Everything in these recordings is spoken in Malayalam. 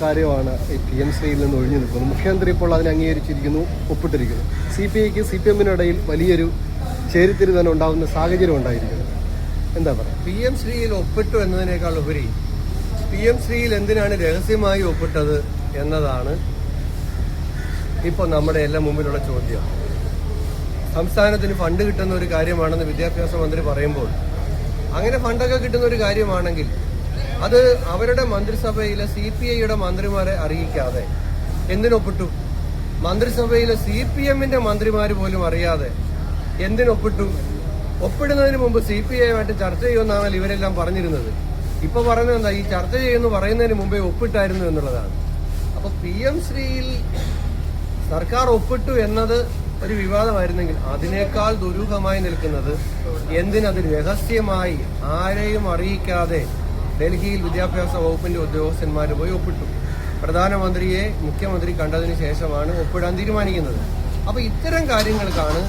കാര്യമാണ് ഈ പി എം സിയിൽ നിന്ന് ഒഴിഞ്ഞു നിൽക്കുന്നത്. മുഖ്യമന്ത്രി ഇപ്പോൾ അതിനെ അംഗീകരിച്ചിരിക്കുന്നു ഒപ്പിട്ടിരിക്കുന്നു. സി പി ഐക്ക് സി പി എമ്മിനിടയിൽ വലിയൊരു ചേരിത്തിരി തന്നെ ഉണ്ടാകുന്ന സാഹചര്യം ഉണ്ടായിരിക്കുന്നു. എന്താ പറയുക? പി എം ശ്രീയിൽ ഒപ്പിട്ടു എന്നതിനേക്കാൾ ഉപരി പി എം ശ്രീയിൽ എന്തിനാണ് രഹസ്യമായി ഒപ്പിട്ടത് എന്നതാണ് ഇപ്പോൾ നമ്മുടെ എല്ലാം മുമ്പിലുള്ള ചോദ്യം. സംസ്ഥാനത്തിന് ഫണ്ട് കിട്ടുന്ന ഒരു കാര്യമാണെന്ന് വിദ്യാഭ്യാസ മന്ത്രി പറയുമ്പോൾ അങ്ങനെ ഫണ്ടൊക്കെ കിട്ടുന്ന ഒരു കാര്യമാണെങ്കിൽ അത് അവരുടെ മന്ത്രിസഭയിലെ സി പി ഐയുടെ മന്ത്രിമാരെ അറിയിക്കാതെ എന്തിനൊപ്പിട്ടു? മന്ത്രിസഭയിലെ സി പി എമ്മിന്റെ മന്ത്രിമാർ പോലും അറിയാതെ എന്തിനൊപ്പിട്ടു? ഒപ്പിടുന്നതിന് മുമ്പ് സി പി ഐയുമായിട്ട് ചർച്ച ചെയ്യുമെന്നാണ് ഇവരെല്ലാം പറഞ്ഞിരുന്നത്. ഇപ്പൊ പറയുന്നത് എന്താ? ഈ ചർച്ച ചെയ്യുമെന്ന് പറയുന്നതിന് മുമ്പേ ഒപ്പിട്ടായിരുന്നു എന്നുള്ളതാണ്. അപ്പൊ പി എം ശ്രീയിൽ സർക്കാർ ഒപ്പിട്ടു എന്നത് ഒരു വിവാദമായിരുന്നെങ്കിൽ അതിനേക്കാൾ ദുരൂഹമായി നിൽക്കുന്നത് എന്തിനത് രഹസ്യമായി ആരെയും അറിയിക്കാതെ ഡൽഹിയിൽ വിദ്യാഭ്യാസ വകുപ്പിന്റെ ഉദ്യോഗസ്ഥന്മാർ പോയി ഒപ്പിട്ടു. പ്രധാനമന്ത്രിയെ മുഖ്യമന്ത്രി കണ്ടതിന് ശേഷമാണ് ഒപ്പിടാൻ തീരുമാനിക്കുന്നത്. അപ്പൊ ഇത്തരം കാര്യങ്ങൾക്കാണ്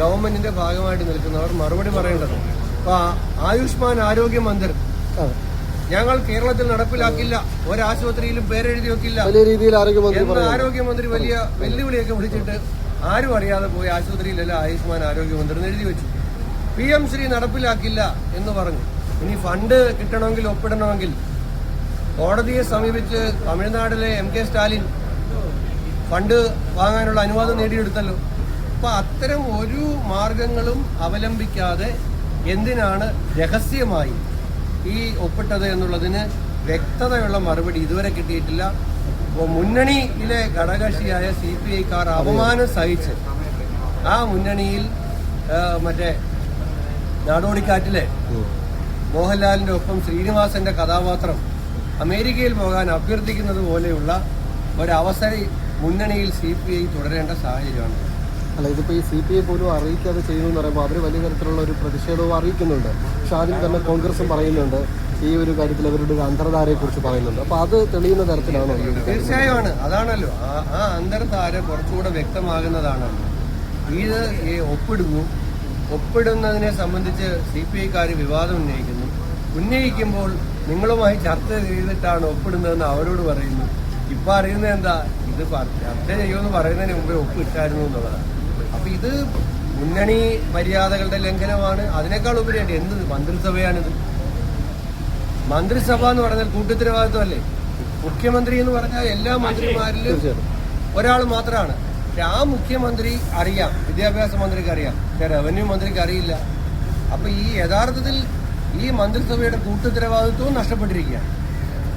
ഗവൺമെന്റിന്റെ ഭാഗമായിട്ട് നിൽക്കുന്നവർ മറുപടി പറയേണ്ടത്. അപ്പൊ ആയുഷ്മാൻ ആരോഗ്യ മന്ദിർ ഞങ്ങൾ കേരളത്തിൽ നടപ്പിലാക്കില്ല. ഒരാശുപത്രിയിലും പേരെഴുതി വെക്കില്ല. ആരോഗ്യമന്ത്രി വലിയ വെല്ലുവിളിയൊക്കെ വിളിച്ചിട്ട് ആരും അറിയാതെ പോയി ആശുപത്രിയിലല്ല ആയുഷ്മാൻ ആരോഗ്യമന്ത്രി എഴുതി വെച്ചു. പി എം ശ്രീ നടപ്പിലാക്കില്ല എന്ന് പറഞ്ഞു. ഇനി ഫണ്ട് കിട്ടണമെങ്കിൽ ഒപ്പിടണമെങ്കിൽ കോടതിയെ സമീപിച്ച് തമിഴ്നാട്ടിലെ എം കെ സ്റ്റാലിൻ ഫണ്ട് വാങ്ങാനുള്ള അനുവാദം നേടിയെടുത്തല്ലോ. അപ്പൊ അത്തരം ഒരു മാർഗങ്ങളും അവലംബിക്കാതെ എന്തിനാണ് രഹസ്യമായി ഈ ഒപ്പിട്ടത് എന്നുള്ളതിന് വ്യക്തതയുള്ള മറുപടി ഇതുവരെ കിട്ടിയിട്ടില്ല. അപ്പോൾ മുന്നണിയിലെ ഘടകകക്ഷിയായ സി പി ഐക്കാർ അപമാനം സഹിച്ച് ആ മുന്നണിയിൽ മറ്റേ നാടോടിക്കാറ്റിലെ ഉം. മോഹൻലാലിന്റെ ഒപ്പം ശ്രീനിവാസന്റെ കഥാപാത്രം അമേരിക്കയിൽ പോകാൻ അഭ്യർത്ഥിക്കുന്നത് പോലെയുള്ള ഒരവസര മുന്നണിയിൽ സി പി ഐ തുടരേണ്ട സാഹചര്യമാണ്. അല്ല ഇതിപ്പോൾ ഈ സി പി ഐ പോലും അറിയിക്കാതെ ചെയ്യുന്നു എന്ന് പറയുമ്പോൾ അവർ വലിയ തരത്തിലുള്ള ഒരു പ്രതിഷേധവും അറിയിക്കുന്നുണ്ട്. പക്ഷെ ആദ്യം തന്നെ കോൺഗ്രസും പറയുന്നുണ്ട്. ഈ ഒരു കാര്യത്തിൽ അവരുടെ ഒരു അന്തർധാരയെക്കുറിച്ച് പറയുന്നുണ്ട്. അപ്പോൾ അത് തെളിയുന്ന തരത്തിലാണോ തീർച്ചയായുമാണ് അതാണല്ലോ. ആ അന്തർധാര കുറച്ചുകൂടെ വ്യക്തമാകുന്നതാണ്. ഇത് ഈ ഒപ്പിടുന്നു. ഒപ്പിടുന്നതിനെ സംബന്ധിച്ച് സി പി ഐക്കാർ വിവാദം ഉന്നയിക്കുന്നു. ഉന്നയിക്കുമ്പോൾ നിങ്ങളുമായി ചർച്ച ചെയ്തിട്ടാണ് ഒപ്പിടുന്നതെന്ന് അവരോട് പറയുന്നു. ഇപ്പൊ അറിയുന്നത് എന്താ? ഇത് ചർച്ച ചെയ്യുമെന്ന് പറയുന്നതിന് മുമ്പേ ഒപ്പിട്ടായിരുന്നു എന്നുള്ളതാണ്. അപ്പൊ ഇത് മുന്നണി മര്യാദകളുടെ ലംഘനമാണ്. അതിനേക്കാൾ ഉപരിയായിട്ട് എന്ത് മന്ത്രിസഭയാണിത്. മന്ത്രിസഭ എന്ന് പറഞ്ഞാൽ കൂട്ടുത്തരവാദിത്വമല്ലേ മുഖ്യമന്ത്രി എന്ന് പറഞ്ഞാൽ എല്ലാ മന്ത്രിമാരിലും ഒരാൾ മാത്രമാണ്. പക്ഷെ ആ മുഖ്യമന്ത്രി അറിയാം. വിദ്യാഭ്യാസ മന്ത്രിക്ക് അറിയാം. പക്ഷെ റവന്യൂ മന്ത്രിക്ക് അറിയില്ല. അപ്പൊ ഈ യഥാർത്ഥത്തിൽ ഈ മന്ത്രിസഭയുടെ കൂട്ടുത്തരവാദിത്വവും നഷ്ടപ്പെട്ടിരിക്കുകയാണ്.